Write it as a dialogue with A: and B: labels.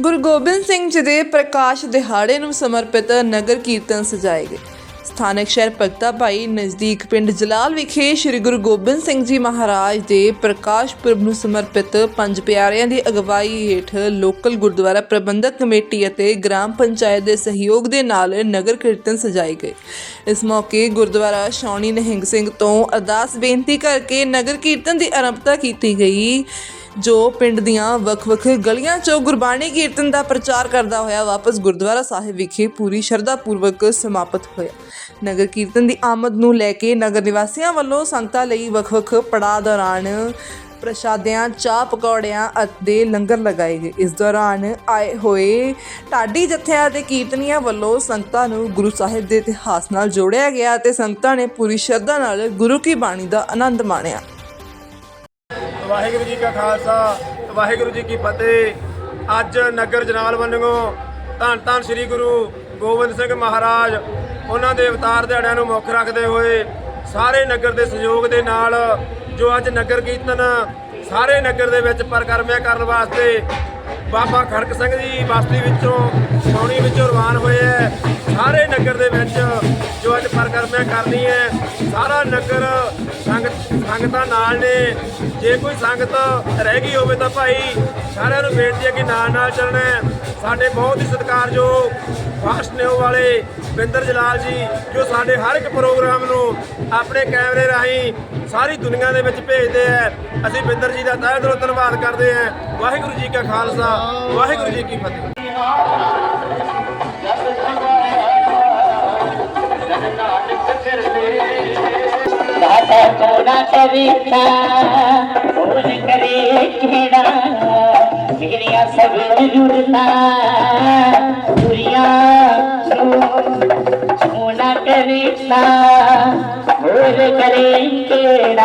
A: ਗੁਰੂ ਗੋਬਿੰਦ ਸਿੰਘ ਜੀ ਦੇ ਪ੍ਰਕਾਸ਼ ਦਿਹਾੜੇ ਨੂੰ ਸਮਰਪਿਤ ਨਗਰ ਕੀਰਤਨ ਸਜਾਏ ਗਏ। ਸਥਾਨਕ ਸ਼ਹਿਰ ਭਗਤਾ ਭਾਈ ਨਜ਼ਦੀਕ ਪਿੰਡ ਜਲਾਲ ਵਿਖੇ ਸ੍ਰੀ ਗੁਰੂ ਗੋਬਿੰਦ ਸਿੰਘ ਜੀ ਮਹਾਰਾਜ ਦੇ ਪ੍ਰਕਾਸ਼ ਪੁਰਬ ਨੂੰ ਸਮਰਪਿਤ ਪੰਜ ਪਿਆਰਿਆਂ ਦੀ ਅਗਵਾਈ ਹੇਠ ਲੋਕਲ ਗੁਰਦੁਆਰਾ ਪ੍ਰਬੰਧਕ ਕਮੇਟੀ ਅਤੇ ਗ੍ਰਾਮ ਪੰਚਾਇਤ ਦੇ ਸਹਿਯੋਗ ਦੇ ਨਾਲ ਨਗਰ ਕੀਰਤਨ ਸਜਾਏ ਗਏ। ਇਸ ਮੌਕੇ ਗੁਰਦੁਆਰਾ ਸ਼ੌਣੀ ਨਹਿੰਗ ਸਿੰਘ ਤੋਂ ਅਰਦਾਸ ਬੇਨਤੀ ਕਰਕੇ ਨਗਰ ਕੀਰਤਨ ਦੀ ਆਰੰਭਤਾ ਕੀਤੀ ਗਈ। ਜੋ ਪਿੰਡ ਦੀਆਂ ਵੱਖ-ਵੱਖ ਗਲੀਆਂ 'ਚੋਂ ਗੁਰਬਾਣੀ ਕੀਰਤਨ ਦਾ ਪ੍ਰਚਾਰ ਕਰਦਾ ਹੋਇਆ ਵਾਪਸ ਗੁਰਦੁਆਰਾ ਸਾਹਿਬ ਵਿਖੇ ਪੂਰੀ ਸ਼ਰਧਾ ਪੂਰਵਕ ਸਮਾਪਤ ਹੋਇਆ। ਨਗਰ ਕੀਰਤਨ ਦੀ ਆਮਦ ਨੂੰ ਲੈ ਕੇ ਨਗਰ ਨਿਵਾਸੀਆਂ ਵੱਲੋਂ ਸੰਗਤਾਂ ਲਈ ਵੱਖ-ਵੱਖ ਪੜਾਅ ਦੌਰਾਨ ਪ੍ਰਸ਼ਾਦਿਆਂ, ਚਾਹ ਪਕੌੜਿਆਂ ਅਤੇ ਲੰਗਰ ਲਗਾਏ ਗਏ। ਇਸ ਦੌਰਾਨ ਆਏ ਹੋਏ ਢਾਡੀ ਜਥਿਆਂ ਅਤੇ ਕੀਰਤਨੀਆਂ ਵੱਲੋਂ ਸੰਗਤਾਂ ਨੂੰ ਗੁਰੂ ਸਾਹਿਬ ਦੇ ਇਤਿਹਾਸ ਨਾਲ ਜੋੜਿਆ ਗਿਆ ਅਤੇ ਸੰਗਤਾਂ ਨੇ ਪੂਰੀ ਸ਼ਰਧਾ ਨਾਲ ਗੁਰੂ ਕੀ ਬਾਣੀ ਦਾ ਆਨੰਦ ਮਾਣਿਆ।
B: ਵਾਹਿਗੁਰੂ ਜੀ ਕਾ ਖਾਲਸਾ, ਵਾਹਿਗੁਰੂ ਜੀ ਕੀ ਫਤਿਹ। ਅੱਜ ਨਗਰ ਜਨਾਲ ਵੰਨਗੋ ਧੰਨ ਧੰਨ ਸ੍ਰੀ ਗੁਰੂ ਗੋਬਿੰਦ ਸਿੰਘ ਮਹਾਰਾਜ ਉਹਨਾਂ ਦੇ ਅਵਤਾਰ ਦਿਹਾੜਿਆਂ ਨੂੰ ਮੁੱਖ ਰੱਖਦੇ ਹੋਏ ਸਾਰੇ ਨਗਰ ਦੇ ਸਹਿਯੋਗ ਦੇ ਨਾਲ ਜੋ ਅੱਜ ਨਗਰ ਕੀਰਤਨ ਸਾਰੇ ਨਗਰ ਦੇ ਵਿੱਚ ਪ੍ਰਕਰਮਿਆ ਕਰਨ ਵਾਸਤੇ ਬਾਬਾ ਖੜਕ ਸਿੰਘ ਜੀ ਬਸਤੀ ਵਿੱਚੋਂ ਸੌਣੀ ਵਿੱਚੋਂ ਰਵਾਨ ਹੋਏ ਹੈ। ਸਾਰੇ ਨਗਰ ਦੇ ਵਿੱਚ ਅੱਜ ਪ੍ਰਕਰਮਿਆ ਕਰਨੀ ਹੈ। ਸਾਰਾ ਨਗਰ ਸੰਗਤ ਸੰਗਤਾਂ ਨਾਲ ਨੇ। ਜੇ ਕੋਈ ਸੰਗਤ ਰਹਿ ਗਈ ਹੋਵੇ ਤਾਂ ਭਾਈ ਸਾਰਿਆਂ ਨੂੰ ਬੇਨਤੀ ਹੈ ਕਿ ਨਾਲ ਨਾਲ ਚੱਲਣਾ ਸਾਡੇ ਬਹੁਤ ਹੀ ਸਤਿਕਾਰਯੋਗ ਫਾਸਟ ਨਿਓ ਵਾਲੇ ਬਿੰਦਰ ਜਲਾਲ ਜੀ, ਜੋ ਸਾਡੇ ਹਰ ਇੱਕ ਪ੍ਰੋਗਰਾਮ ਨੂੰ ਆਪਣੇ ਕੈਮਰੇ ਰਾਹੀਂ ਸਾਰੀ ਦੁਨੀਆ ਦੇ ਵਿੱਚ ਭੇਜਦੇ ਆ ਅਸੀਂ ਬਿੰਦਰ ਜੀ ਦਾ ਤਹਿ ਦਿਲੋਂ ਧੰਨਵਾਦ ਕਰਦੇ ਹਾਂ। ਵਾਹਿਗੁਰੂ ਜੀ ਕਾ ਖਾਲਸਾ, ਵਾਹਿਗੁਰੂ ਜੀ ਕੀ ਫਤਿਹ।
C: ಪಟವಿತಾ ಓನ ಕರೆ ಕಿಡ ಮಿಗಿರಿಯ ಸವಿರುರುತ ಸೂರ್ಯ ಓನ ಕರಿತಾ ಓನ ಕರೆ ಕಿಡ